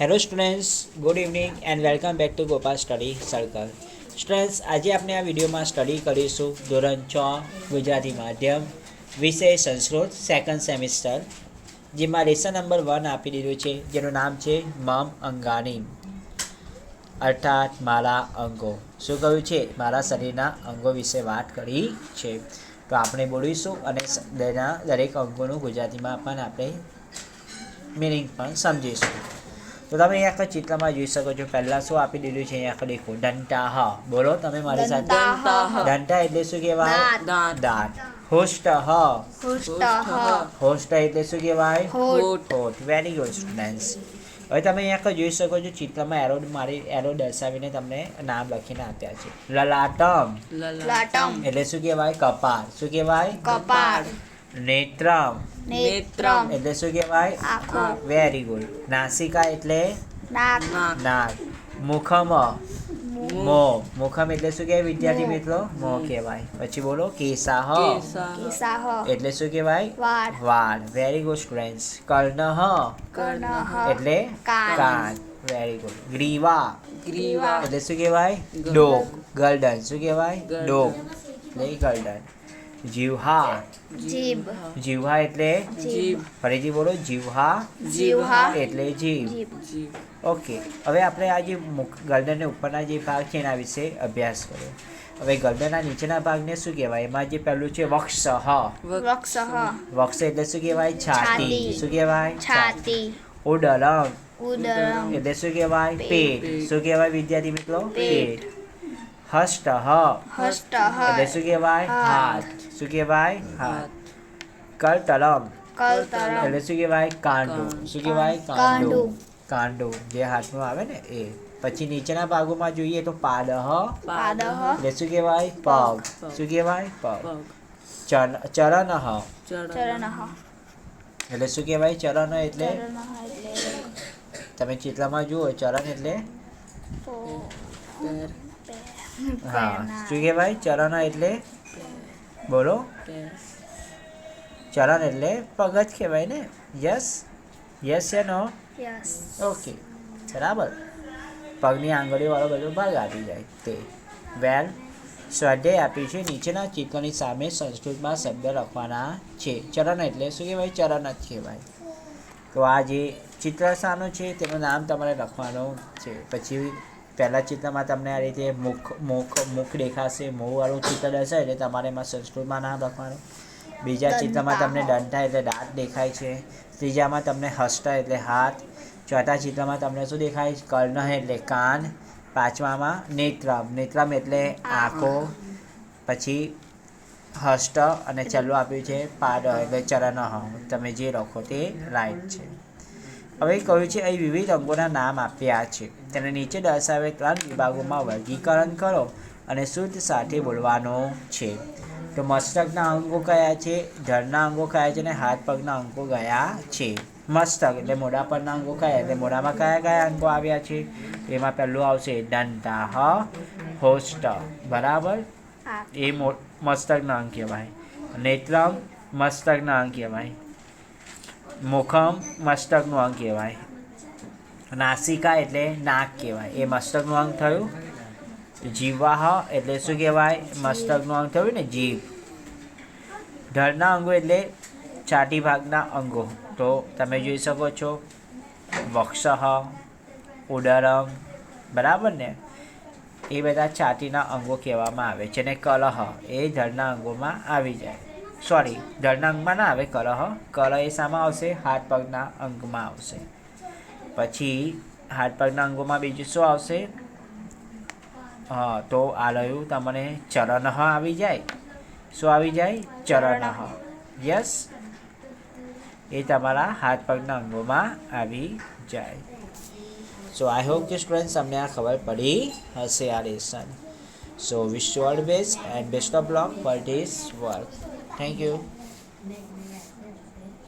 Hello students good evening and welcome back to Gopal study circle students આજે આપણે આ વિડીયોમાં સ્ટડી કરીશું ધોરણ છ, ગુજરાતી માધ્યમ, વિષય સંસ્કૃત સેકન્ડ સેમિસ્ટર જેમાં લેસન નંબર વન આપી દીધું છે, જેનું નામ છે મમ અંગાની. અર્થાત મારા અંગો. શું કહ્યું છે? મારા શરીરના અંગો વિશે વાત કરી છે. તો આપણે બોલીશું અને તેના દરેક અંગોનું ગુજરાતીમાં પણ આપણે મિનિંગ પણ સમજીશું. તો તમે અહીંયા આખા ચિત્રમાં જોઈ શકો છો પહેલાં શું આપી દીધું છે અહીંયા આખા દેખો. દંતા હ બોલો તમે મારી સાથે. દંતા એટલે શું કહેવાય? દાંત. હોસ્ટ હ હોસ્ટ એટલે શું કહેવાય? હોઠ. વેરી ગુડ સ્ટુડન્ટ્સ હવે તમે અહીંયા આખા જોઈ શકો છો ચિત્રમાં એરો મારી એરો દર્શાવીને તમને નામ લખીને આપ્યા છે. લલાટમ. લલાટમ. એટલે શું કહેવાય? કપાળ. શું કહેવાય? કપાળ. નેત્રમ. નેત્રમ. એટલે શું કહેવાય? આંખો. વેરી ગુડ નાસિકા એટલે? નાક નાક મુખમ. મો. મુખમ એટલે શું કહેવાય વિદ્યાર્થી મિત્રો? મો કહેવાય. પછી બોલો કેસાહ કિસાહ એટલે શું કહેવાય? વાળ. વાળ. વેરી ગુડ સ્ટુડન્ટ્સ કર્ણહ કર્ણઃ. એટલે કાન. કાન. વેરી ગુડ ગ્રીવા. ગ્રીવા. એટલે શું કહેવાય? ડોક. ગલ્ડન શું કહેવાય? ડોક. એટલે ગલ્ડન જીવહા. જીભ. જીવહા એટલે? જીભ. ફરીથી બોલો જીવહા. જીવહા. એટલે જીવ જીભ. ઓકે હવે આપણે આ જે મુખ ગરદનને ઉપરના જે ભાગ છે એના વિશે અભ્યાસ કર્યો. હવે ગરદનના નીચેના ભાગને શું કહેવાય? એમાં જે પહેલું છે વક્ષ વક્ષ વક્ષ એટલે શું કહેવાય? છાતી. શું કહેવાય? છાતી. ઉદરમ ઉદરમ એટલે શું કહેવાય? પેટ. પેટ. શું કહેવાય વિદ્યાર્થી મિત્રો? પેટ. હસ્ત હસ્તઃ એટલે શું કહેવાય? હાથ. શું કહેવાય? હાથ. કરતલમ કલતરમ. એટલે શું કહેવાય? કાંડું. શું કહેવાય? કાંડું. કાંડું. જે હાથમાં આવે ને એ. પછી નીચેના ભાગોમાં જોઈએ તો પાદહ. હ એટલે શું કહેવાય? પગ. શું કહેવાય? પગ. ચન ચરણ ચરણઃ એટલે શું કહેવાય? ચરણ એટલે? તમે ચિત્રમાં જુઓ ચરણ એટલે? તો હા. શું કહેવાય ચરણ એટલે? બોલો. ચરણ એટલે પગ જ કહેવાય ને? યસ? યસ છે નો? ઓકે. બરાબર. પગની આંગળીવાળો બધો ભાગ આપી જાય તે. વેલ. સ્વાધ્યાય આપ્યું છે. નીચેના ચિત્રની સામે સંસ્કૃતમાં શબ્દ લખવાના છે. ચરણ એટલે શું કહેવાય? ચરણ જ કહેવાય. તો આ જે ચિત્ર સાનું છે તેનું નામ તમારે લખવાનું છે. પછી પહેલાં ચિત્રમાં તમને આ રીતે મુખ મુખ મુખ દેખાશે મોંવાળું ચિત્ર દર્શાય એટલે તમારે એમાં સંસ્કૃતમાં નામ લખવાનું. બીજા ચિત્રમાં તમને. દંતા એટલે દાંત દેખાય છે. ત્રીજામાં તમને હસ્ત એટલે હાથ. ચોથા ચિત્રમાં તમને શું દેખાય? કર્ણ એટલે કાન. પાંચમામાં નેત્રમ. નેત્રમ એટલે આંખો. પછી હસ્ત અને છેલ્લું આપ્યું છે પાદ એટલે ચરણ તમે જે લખો તે રાઈટ છે. હવે કહ્યું છે અહીં વિવિધ અંગોના નામ આપ્યા છે. તેને નીચે દર્શાવે ત્રણ વિભાગોમાં વર્ગીકરણ કરો અને શુદ્ધ સાથે બોલવાનો છે. તો મસ્તકના અંગો કયા છે? ધરના અંગો કયા છે અને હાથ પગના અંગો કયા છે? મસ્તક એટલે મોઢા પરના અંગો કયા? એટલે મોઢામાં કયા કયા અંગો આવ્યા છે? એમાં પહેલું આવશે દંતાહ હોસ્ટ બરાબર? એ મસ્તકના અંગ કહેવાય. નેત્રમ મસ્તકના અંગ કહેવાય. મુખમ મસ્તકનું અંગ કહેવાય. નાસિકા એટલે નાક કહેવાય. એ મસ્તકનું અંગ થયું. જીવાહ એટલે શું કહેવાય? મસ્તકનું અંગ થયું ને જીભ. ધડના અંગો એટલે ચાટી ભાગના અંગો. તો તમે જોઈ શકો છો, વક્ષ ઉદરમ બરાબર ને? એ બધા છાતીના અંગો કહેવામાં આવે છે અને કલહ. એ ધળના અંગોમાં આવી જાય. સોરી ધડના અંગમાં ના આવે કરહ કર એ શામાં આવશે, હાથ પગના અંગમાં આવશે. પછી હાથ પગના અંગોમાં બીજું શું આવશે? હા, તો આ રહ્યું તમને ચરણ આવી જાય. શું આવી જાય? ચરણ યસ એ તમારા હાથ પગના અંગોમાં આવી જાય. સો આઈ હોપ કે સ્ટુડન્ટ્સ તમને આ ખબર પડી હશે આ lesson so wish you all best and best of luck for this work thank you